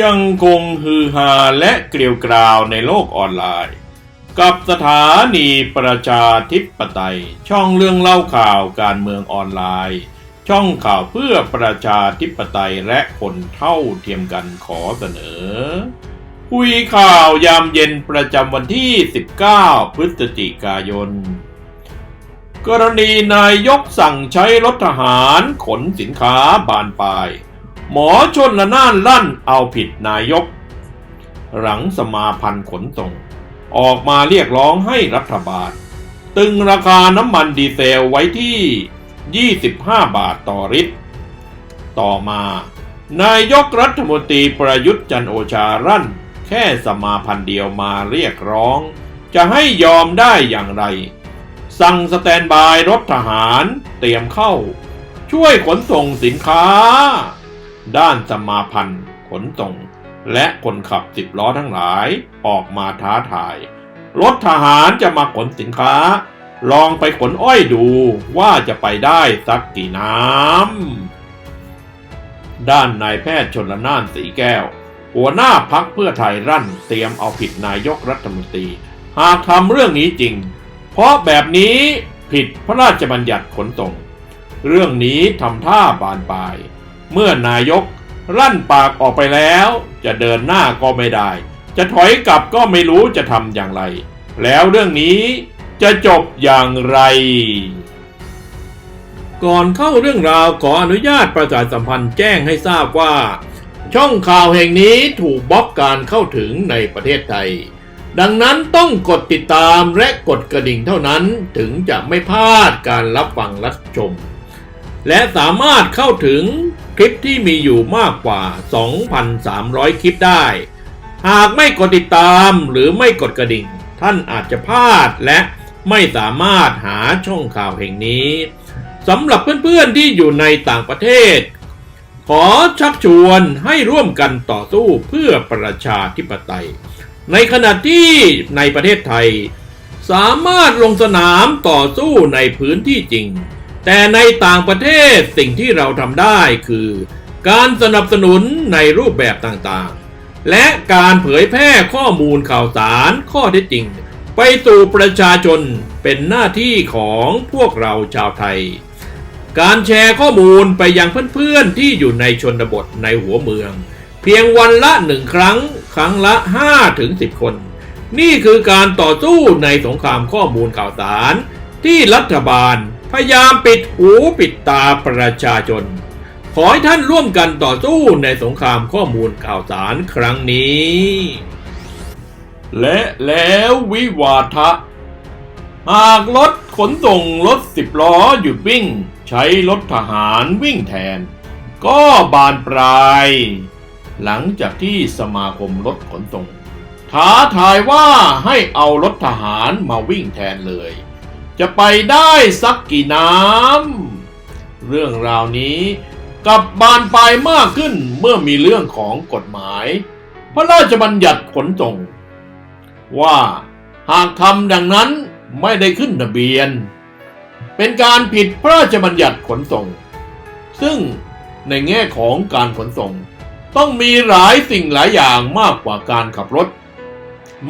ยังคงฮือฮาและเกลียวกราวในโลกออนไลน์ กับสถานีประชาธิปไตย ช่องเรื่องเล่าข่าวการเมืองออนไลน์ ช่องข่าวเพื่อประชาธิปไตยและคนเท่าเทียมกันขอเสนอ คุยข่าวยามเย็นประจำวันที่ 19 พฤศจิกายน กรณีนายกสั่งใช้รถทหารขนสินค้าบานปลาย หมอชนละน่านลั่นเอาผิดนายก หลังสมาพันธ์ขนส่ง ออกมาเรียกร้องให้รัฐบาล ตึงราคาน้ำมันดีเซลไว้ที่ 25 บาทต่อลิตร ต่อมา นายกรัฐมนตรีประยุทธ์จันโอชารั่น แค่สมาพันธ์เดียวมาเรียกร้อง จะให้ยอมได้อย่างไร สั่งสแตนบายรถทหารเตรียมเข้า ช่วยขนส่งสินค้า ด้านสมาพันธ์ขนส่ง และคนขับสิบล้อทั้งหลายออกมาท้าทาย รถทหารจะมาขนสินค้า ลองไปขนอ้อยดูว่าจะไปได้สักกี่น้ำ ด้านนายแพทย์ชนละนานสีแก้ว หัวหน้าพักเพื่อไทยรั่นเตรียมเอาผิดนายกรัฐมนตรี หากทำเรื่องนี้จริง เพราะแบบนี้ผิดพระราชบัญญัติขนส่ง เรื่องนี้ทำท่าบานปลาย เมื่อนายกรั่นปากออกไปแล้ว จะเดินหน้าก็ไม่ได้ จะถอยกลับก็ไม่รู้จะทำอย่างไร แล้วเรื่องนี้จะจบอย่างไร ก่อนเข้าเรื่องราวขออนุญาตประชาสัมพันธ์แจ้งให้ทราบว่า ช่องข่าวแห่งนี้ถูกบล็อกการเข้าถึงในประเทศไทย ดังนั้นต้องกดติดตามและกดกระดิ่งเท่านั้นถึงจะไม่พลาดการรับฟังรับชมและสามารถเข้าถึง คลิปที่มีอยู่มากกว่า 2,300 คลิปได้ หากไม่กดติดตามหรือไม่กดกระดิ่ง ท่านอาจจะพลาดและไม่สามารถหาช่องข่าวแห่งนี้สำหรับเพื่อนๆที่อยู่ในต่างประเทศ ขอชักชวนให้ร่วมกันต่อสู้เพื่อประชาธิปไตย ในขณะที่ในประเทศไทย สามารถลงสนามต่อสู้ในพื้นที่จริง แต่ในต่างประเทศสิ่งที่เราทำได้คือ การสนับสนุนในรูปแบบต่างๆ และการเผยแพร่ข้อมูลข่าวสารข้อเท็จจริง ไปสู่ประชาชนเป็นหน้าที่ของพวกเราชาวไทย การแชร์ข้อมูลไปยังเพื่อนๆที่อยู่ในชนบทในหัวเมือง เพียงวันละหนึ่งครั้ง ครั้งละ5ถึง10 คน นี่คือการต่อสู้ในสงครามข้อมูลข่าวสารที่รัฐบาล พยายามปิดหูปิดตาประชาชน ขอให้ท่านร่วมกันต่อสู้ในสงครามข้อมูลข่าวสารครั้งนี้ และแล้ววิวาทะ หากรถขนส่งรถสิบล้อหยุดวิ่ง ใช้รถทหารวิ่งแทน ก็บานปลาย หลังจากที่สมาคมรถขนส่งท้าทายว่าให้เอารถทหารมาวิ่งแทนเลย จะไปได้สักกี่น้ำ เรื่องราวนี้กลับบานปลายมากขึ้นเมื่อมีเรื่องของกฎหมาย พระราชบัญญัติขนส่ง ว่าหากทำดังนั้นไม่ได้ขึ้นทะเบียน เป็นการผิดพระราชบัญญัติขนส่ง ซึ่งในแง่ของการขนส่ง ต้องมีหลายสิ่งหลายอย่างมากกว่าการขับรถ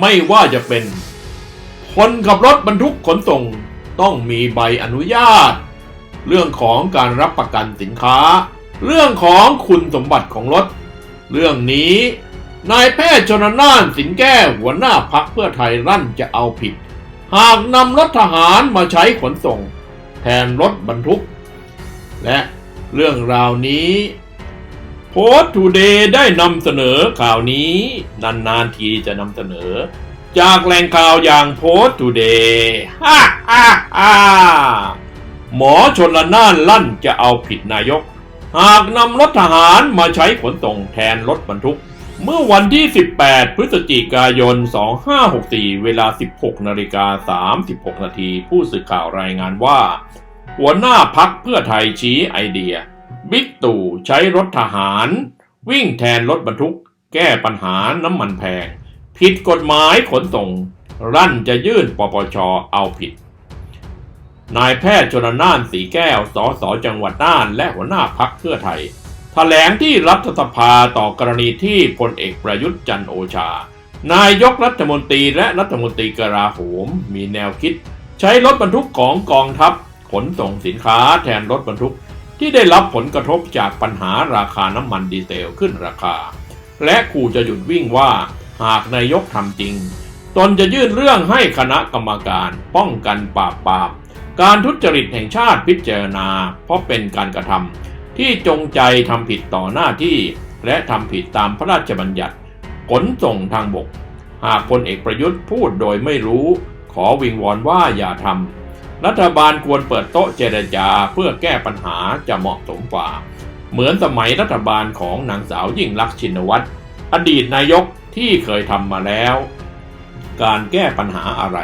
ไม่ว่าจะเป็น คนขับรถบรรทุกขนส่ง ต้องมีใบอนุญาต เรื่องของการรับประกันสินค้า เรื่องของคุณสมบัติของรถ เรื่องนี้นายแพทย์ชนน่านสินแก้วหัวหน้าพักเพื่อไทยรั่นจะเอาผิด หากนำรถทหารมาใช้ขนส่ง แทนรถบรรทุก และเรื่องราวนี้โพสต์ทูเดย์ได้นำเสนอข่าวนี้ นานๆทีจะนำเสนอ จากแหล่งข่าวอย่างโพสทูเดย์ฮ่าฮ่าฮ่าหมอชนละนานลั่นจะเอาผิดนายก หากนำรถทหารมาใช้ขนส่งแทนรถบรรทุก เมื่อวันที่ 18 พฤศจิกายน 2564 เวลา 16นาฬิกา36 นาที ผู้สื่อข่าวรายงานว่า หัวหน้าพักเพื่อไทยชี้ไอเดีย บิ๊กตู่ใช้รถทหาร วิ่งแทนรถบรรทุก แก้ปัญหาน้ำมันแพง ผิดกฎหมายขนส่ง รั่นจะยื่นปปชเอาผิด นายแพทย์ชนน่านสีแก้ว สสจังหวัดน่านและหัวหน้าพักเพื่อไทยแถลงที่รัฐสภาต่อกรณีที่พลเอกประยุทธ์จันโอชา นายกรัฐมนตรีและรัฐมนตรีกลาโหม มีแนวคิด ใช้รถบรรทุกของกองทัพขนส่งสินค้าแทนรถบรรทุกที่ได้รับผลกระทบจากปัญหาราคาน้ำมันดีเซลขึ้นราคา และขู่จะหยุดวิ่งว่า หากนายกทำจริง ตนจะยื่นเรื่องให้คณะกรรมการป้องกันปราบปรามการทุจริตแห่งชาติพิจารณา เพราะเป็นการกระทำที่จงใจทำผิดต่อหน้าที่ และทำผิดตามพระราชบัญญัติ ขนส่งทางบก หากพลเอกประยุทธ์พูดโดยไม่รู้ ขอวิงวอนว่าอย่าทำรัฐบาลควรเปิดโต๊ะเจรจาเพื่อแก้ปัญหาจะเหมาะสมกว่า เหมือนสมัยรัฐบาลของนางสาวยิ่งลักษณ์ชินวัตรอดีตนายก ที่เคยทำมาแล้ว การแก้ปัญหาอะไร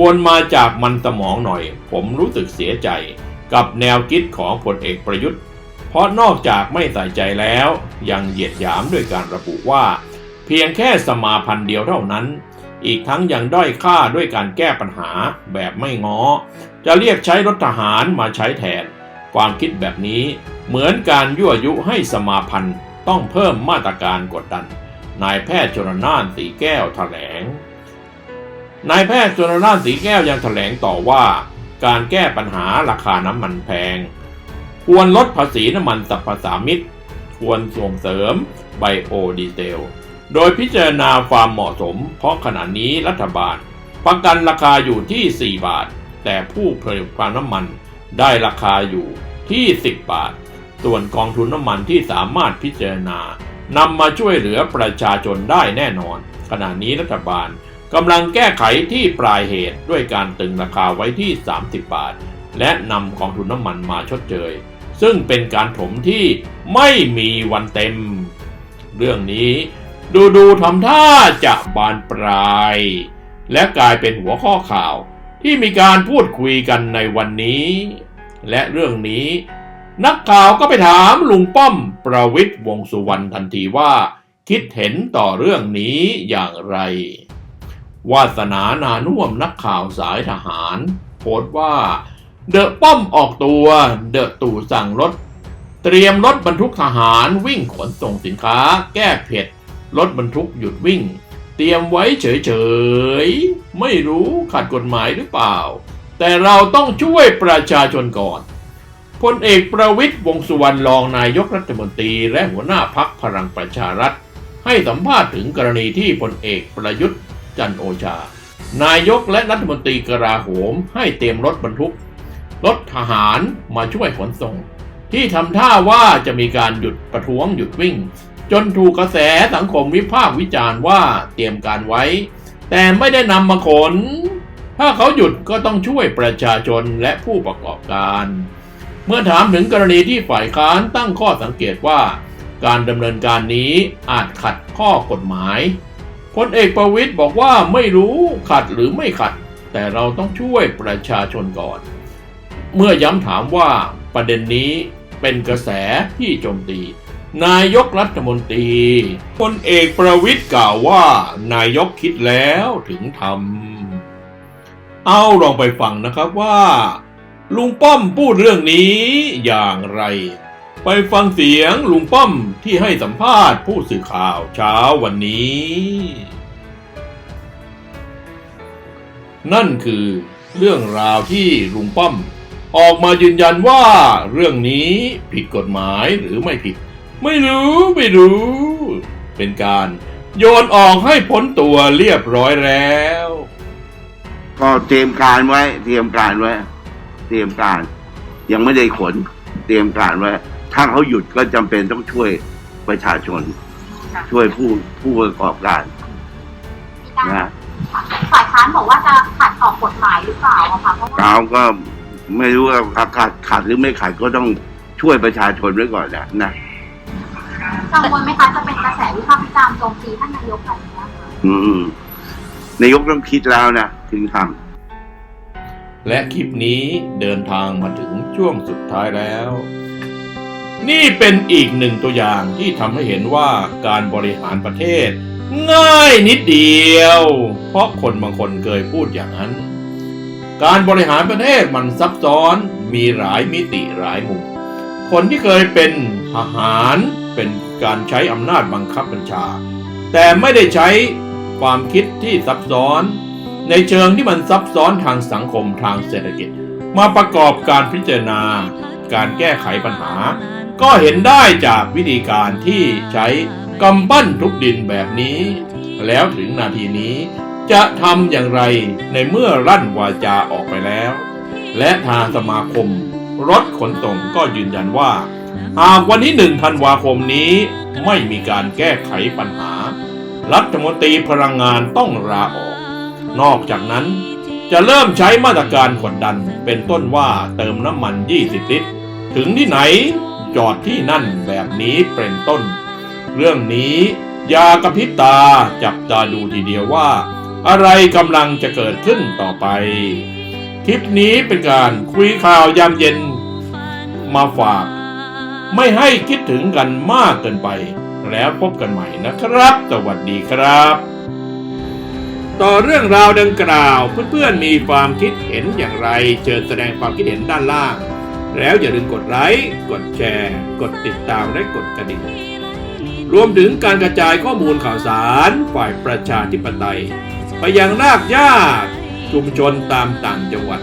วนมาจากมันสมองหน่อย ผมรู้สึกเสียใจกับแนวคิดของพลเอกประยุทธ์ เพราะนอกจากไม่ใส่ใจแล้ว ยังเหยียดหยามด้วยการระบุว่า เพียงแค่สมาพันธ์เดียวเท่านั้น อีกทั้งยังด้อยค่าด้วยการแก้ปัญหาแบบไม่ง้อ จะเรียกใช้รถทหารมาใช้แทน ความคิดแบบนี้เหมือนการยั่วยุให้สมาพันธ์ต้องเพิ่มมาตรการกดดัน นายแพทย์ชนน่านสีแก้วแถลง นายแพทย์ชนน่านสีแก้วยังแถลงต่อว่า การแก้ปัญหาราคาน้ำมันแพง ควรลดภาษีน้ำมันสรรพสามิตควรส่งเสริมไบโอดีเซล โดยพิจารณาความเหมาะสม เพราะขณะนี้รัฐบาลประกันราคาอยู่ที่ 4 บาท แต่ผู้ผลิตปาน้ำมันได้ราคาอยู่ที่ 10 บาท ส่วนกองทุนน้ำมันที่สามารถพิจารณา นำมาช่วยเหลือประชาชนได้แน่นอน ขณะนี้รัฐบาลกำลังแก้ไขที่ปลายเหตุด้วยการตึงราคาไว้ที่ 30 บาท และนำกองทุนน้ำมันมาชดเชยซึ่งเป็นการถมที่ไม่มีวันเต็ม เรื่องนี้ดูดูทำท่าจะบานปลาย และกลายเป็นหัวข้อข่าวที่มีการพูดคุยกันในวันนี้ และเรื่องนี้ นักข่าวก็ไปถามลุงป้อมประวิตยวงสุวรรณทันทีว่า คิดเห็นต่อเรื่องนี้อย่างไร วาสนานานุ่วมนักข่าวสายทหาร โพสต์ว่า เดอะป้อมออกตัว เดอะตู่สั่งรถ เตรียมรถบรรทุกทหารวิ่งขนส่งสินค้า แก้เผ็ด รถบรรทุกหยุดวิ่ง เตรียมไว้เฉยๆ ไม่รู้ขัดกฎหมายหรือเปล่า แต่เราต้องช่วยประชาชนก่อน พลเอกประวิตยวงสุวรรณรองนายกรัฐมนตรีและหัวหน้าพักพลังประชารัฐ ให้สัมภาษณ์ถึงกรณีที่พลเอกประยุทธ์จันโอชา นายกและรัฐมนตรีกลาโหมให้เตรียมรถบรรทุก รถทหารมาช่วยขนส่ง ที่ทำท่าว่าจะมีการหยุดประท้วงหยุดวิ่ง จนถูกกระแสสังคมวิพากษ์วิจารณ์ว่าเตรียมการไว้ แต่ไม่ได้นำมาขน ถ้าเขาหยุดก็ต้องช่วยประชาชนและผู้ประกอบการ เมื่อถามถึงกรณีที่ฝ่ายค้านตั้งข้อสังเกตว่า การดำเนินการนี้อาจขัดข้อกฎหมายพลเอกประวิตยบอกว่าไม่รู้ขัดหรือไม่ขัด แต่เราต้องช่วยประชาชนก่อน เมื่อย้ำถามว่าประเด็นนี้เป็นกระแสที่โจมตี นายกรัฐมนตรีพลเอกประวิตยกล่าวว่า นายกคิดแล้วถึงทำเอาลองไปฟังนะครับว่า ลุงป้อมพูดเรื่องนี้อย่างไร ไปฟังเสียงลุงป้อมที่ให้สัมภาษณ์ผู้สื่อข่าวเช้าวันนี้ นั่นคือเรื่องราวที่ลุงป้อม ออกมายืนยันว่าเรื่องนี้ผิดกฎหมายหรือไม่ผิด ไม่รู้ไม่รู้ เป็นการโยนออกให้พ้นตัวเรียบร้อยแล้ว ก็เตรียมการไว้เตรียมการไว้ เตรียมการ ยังไม่ได้ขนเตรียมการไว้ถ้าเขาหยุดก็จำเป็นต้องช่วยประชาชนค่ะช่วยผู้ผู้ประกอบการมีการนะฝ่ายค้านบอกว่าจะขัดต่อกฎหมายหรือเปล่าอะค่ะเพราะว่าเราก็ไม่รู้ว่าขาดขาดหรือไม่ขาดก็ต้องช่วยประชาชนไว้ก่อนนะนะกังวลไหมคะจะเป็นกระแสวิพากษ์วิจารณ์โจมตีท่านนายกแบบนี้ค่ะอืมนายกต้องคิดแล้วนะถึงท และคลิปนี้เดินทางมาถึงช่วงสุดท้ายแล้ว นี่เป็นอีกหนึ่งตัวอย่างที่ทำให้เห็นว่าการบริหารประเทศ ง่ายนิดเดียว เพราะคนบางคนเคยพูดอย่างนั้น การบริหารประเทศมันซับซ้อนมีหลายมิติหลายมุมคนที่เคยเป็นทหารเป็นการใช้อำนาจบังคับบัญชา แต่ไม่ได้ใช้ความคิดที่ซับซ้อน ในเชิงที่มันซับซ้อนทางสังคมทางเศรษฐกิจ มาประกอบการพิจารณา การแก้ไขปัญหา ก็เห็นได้จากวิธีการที่ใช้กำปั้นทุบดินแบบนี้ แล้วถึงนาทีนี้จะทำอย่างไรในเมื่อรั่นวาจาออกไปแล้ว และทางสมาคม รถขนส่งก็ยืนยันว่า หากวันที่หนึ่งธันวาคมนี้ไม่มีการแก้ไขปัญหา รัฐมนตรีพลังงานต้องลาออก นอกจากนั้น จะเริ่มใช้มาตรการกดดันเป็นต้นว่าเติมน้ำมัน 20 ลิตร ถึงที่ไหนจอดที่นั่นแบบนี้เป็นต้น เรื่องนี้ยากระพริบตาจับตาดูทีเดียวว่า อะไรกำลังจะเกิดขึ้นต่อไป คลิปนี้เป็นการคุยข่าวยามเย็นมาฝาก ไม่ให้คิดถึงกันมากเกินไป แล้วพบกันใหม่นะครับ สวัสดีครับ ต่อเรื่องราวดังกล่าวเพื่อนๆมีความคิดเห็นอย่างไร เชิญแสดงความคิดเห็นด้านล่าง แล้วอย่าลืมกดไลค์กดแชร์ กดติดตามและกดกระดิ่งรวมถึงการกระจายข้อมูลข่าวสารฝ่ายประชาธิปไตย ไปยังรากหญ้าชุมชนตามต่างจังหวัด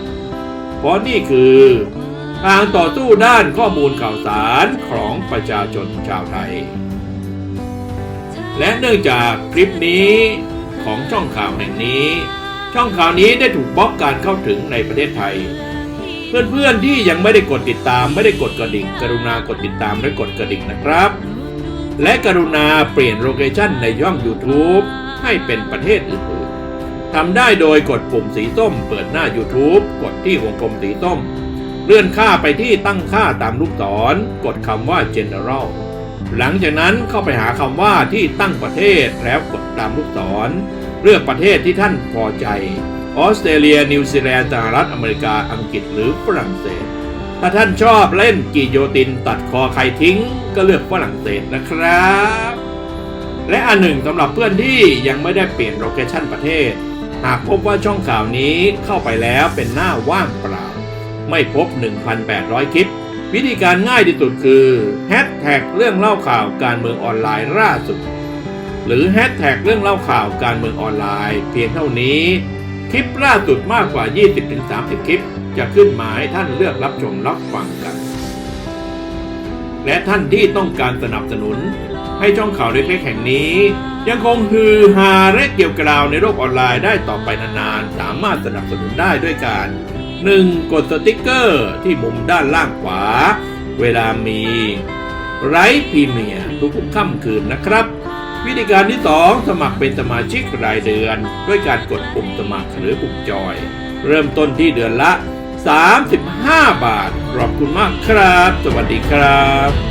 เพราะนี่คือทางต่อสู้ด้านข้อมูลข่าวสารของประชาชนชาวไทย และเนื่องจากคลิปนี้ ของช่องข่าวแห่งนี้ ช่องข่าวนี้ได้ถูกบล็อกการเข้าถึงในประเทศไทย เพื่อนๆที่ยังไม่ได้กดติดตามไม่ได้กดกระดิ่ง กรุณากดติดตามและกดกระดิ่งนะครับ และกรุณาเปลี่ยนโลเคชั่นในย่อง YouTube ให้เป็นประเทศอื่นๆทำได้โดยกดปุ่มสีส้ม เปิดหน้า YouTube กดที่วงกลมสีส้ม เลื่อนค่าไปที่ตั้งค่าตามลูกศร กดคำว่า General หลังจากนั้นเข้าไปหาคำว่าที่ตั้งประเทศแล้วกดตามลูกศร เลือกประเทศที่ท่านพอใจ ออสเตรเลีย นิวซีแลนด์สหรัฐอเมริกาอังกฤษหรือฝรั่งเศส ถ้าท่านชอบเล่นกีโยตินตัดคอใครทิ้ง ก็เลือกฝรั่งเศสนะครับ และอันหนึ่งสำหรับเพื่อนที่ยังไม่ได้เปลี่ยนโลเคชั่นประเทศ หากพบว่าช่องข่าวนี้เข้าไปแล้วเป็นหน้าว่างเปล่า ไม่พบ 1,800 คลิป วิธีการง่ายที่สุดคือแฮชแท็กเรื่องเล่าข่าวการเมืองออนไลน์ล่าสุด หรือแฮชแท็กเรื่องเล่าข่าวการเมืองออนไลน์ เพียงเท่านี้ คลิปล่าสุดมากกว่า 20-30 คลิป จะขึ้นมาให้ท่านเลือกรับชมรับฟังกัน และท่านที่ต้องการสนับสนุน ให้ช่องข่าวเล็กๆแห่งนี้ ยังคงฮือฮาและเกี่ยวกราวในโลกออนไลน์ได้ต่อไปนานๆสามารถสนับสนุนได้ด้วยการ 1. กดสติกเกอร์ที่มุมด้านล่างขวา เวลามีไลฟ์พรีเมียทุกๆค่ำคืนนะครับ วิธีการที่ 2 สมัครเป็นสมาชิกรายเดือน ด้วยการกดปุ่มสมัครหรือปุ่มจอย เริ่มต้นที่เดือนละ 35 บาท ขอบคุณมากครับ สวัสดีครับ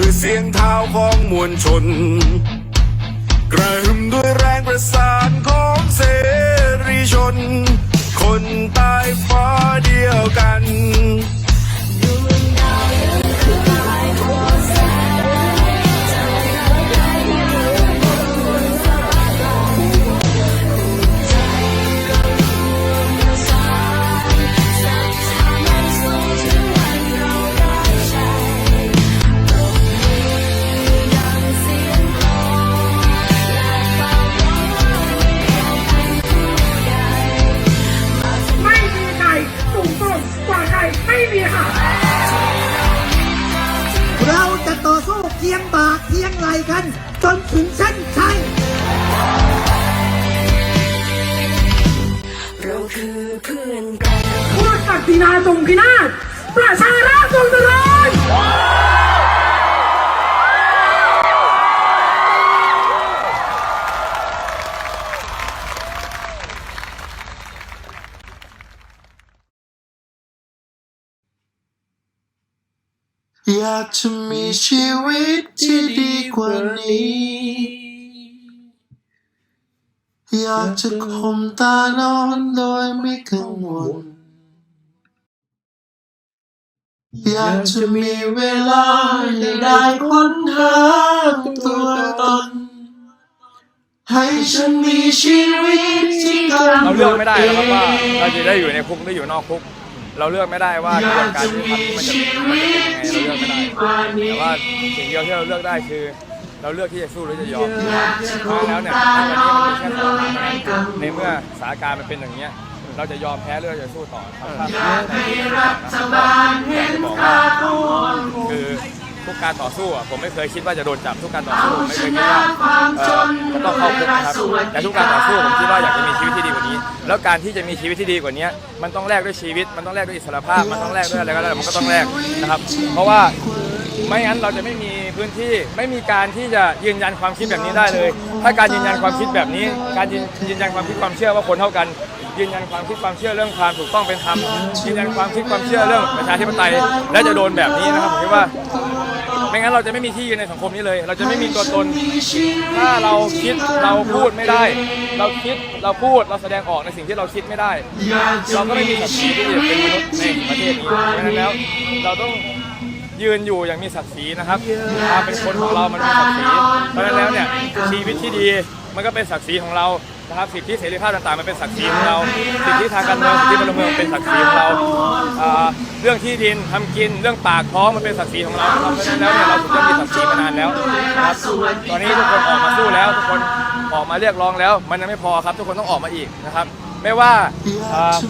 คือเสียงเท้าของมวลชน กระหึ่มด้วยแรงประสานของเสรีชน คนใตายฟ้าเดียวกัน ประชาราษฎร์เจริญอยากจะมีชีวิตที่ดีกว่านี้ อยากจะข่มตานอนโดยไม่กังวล อยากจะมีเวลาให้ได้ค้นหาตัวตน ให้ฉันมีชีวิตที่กำเราหนเลือกดไม่ได้เอนะครับว่าเรางจะได้อยู่ในคุกหรืออยู่นอกคุก เราเลือกไม่ได้ว่ากระบวนการยุติธรรมมันจะมันจะเป็นยังไงเราเลือกไม่ได้แต่ว่าสิ่งเดียวที่เราเลือกได้คือ เราเลือกที่จะสู้หรือจะยอมเพราะแล้วเนี่ยตอนนี้มันเป็นแค่สองทางเท่านั้นในเมื่อสถานการณ์มันเป็นอย่างเนี้ย เราจะยอมแพ้หรือเราจะสู้ต่อครับถ้าอยากให้รัฐบาลเห็นค่าคือทุกการต่อสู้อะผมไม่เคยคิดว่าจะโดนจับทุกการต่อสู้ผมไม่เคยคิดว่าเอ่อจะต้องเข้าคุกนะครับแต่ทุกการต่อสู้ผมคิดว่าอยากจะมีชีวิตที่ดีกว่านี้ แล้วการที่จะมีชีวิตที่ดีกว่านี้มันต้องแลกด้วยชีวิต มันต้องแลกด้วยอิสรภาพ มันต้องแลกด้วยอะไรก็แล้วแต่มันก็ต้องแลกนะครับ เพราะว่าไม่งั้นเราจะไม่มีพื้นที่ไม่มีการที่จะยืนยันความคิดแบบนี้ได้เลย ถ้าการยืนยันความคิดแบบนี้ การยืนยืนยันความคิดความเชื่อว่าคนเท่ากัน ยืนยันความคิดความเชื่อเรื่องความถูกต้องเป็นธรรมยืนยันความคิดความเชื่อเรื่องประชาธิปไตย และจะโดนแบบนี้นะครับผมคิดว่าไม่งั้นเราจะไม่มีที่ยืนในสังคมนี้เลย เราจะไม่มีตัวตน ถ้าเราคิดเราพูดไม่ได้ เราคิดเราพูดเราแสดงออกในสิ่งที่เราคิดไม่ได้ เราก็ไม่มีศักดิ์ศรีที่จะเป็นมนุษย์ในประเทศนี้เพราะฉะนั้นแล้วเราต้องยืนอยู่อย่างมีศักดิ์ศรีนะครับความเป็นคนของเรามันมีศักดิ์ศรีเพราะฉะนั้นแล้วเนี่ยชีวิตที่ดีมันก็เป็นศักดิ์ศรีของเรา นะครับสิทธิเสรีภาพต่างๆมันเป็นศักดิ์ศรีของเราสิทธิทางการเมืองสิทธิพลเมืองเป็นศักดิ์ศรีของเราเรื่องที่ดินทำกินเรื่องปากท้องมันเป็นศักดิ์ศรีของเราครับเพราะฉะนั้นแล้วเนี่ยเราถึงจะมีศักดิ์ศรีมานานแล้วครับตอนนี้ทุกคนออกมาสู้แล้วทุกคนออกมาเรียกร้องแล้ว มันยังไม่พอครับ ทุกคนต้องออกมาอีกนะครับ ไม่ว่า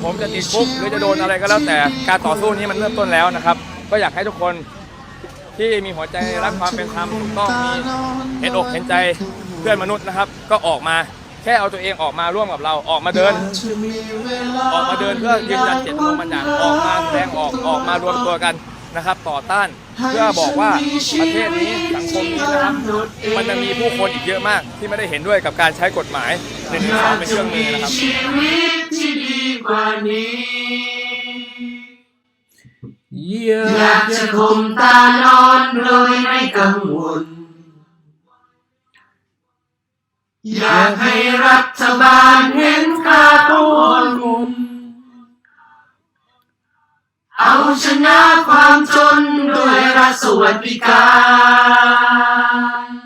ผมจะติดคุกหรือจะโดนอะไรก็แล้วแต่การต่อสู้นี้มันเริ่มต้นแล้วนะครับ ก็อยากให้ทุกคนที่มีหัวใจรักความเป็นธรรมกต้องมีเห็นอกเห็นใจเพื่อนมนุษย์นะครับ ก็ออกมา แค่เอาตัวเองออกมาร่วมกับเราออกมาเดิน ออกมาเดินเพื่อยืนยันเจตจำนงบางอย่างออกมาแสดงออกออกมารวมตัวกันนะครับ ต่อต้านเพื่อบอกว่าประเทศนี้สังคมนี้นะครับมันจะมีผู้คนอีกเยอะมาก ที่ไม่ได้เห็นด้วยกับการใช้กฎหมายหนึ่งสองเป็นเครื่องมือนะครับอยากจะข่มตานอนโดยไม่กังวล อยากให้รัฐบาลเห็นค่าของคนเอาชนะความจนด้วยรัฐสวัสดิการ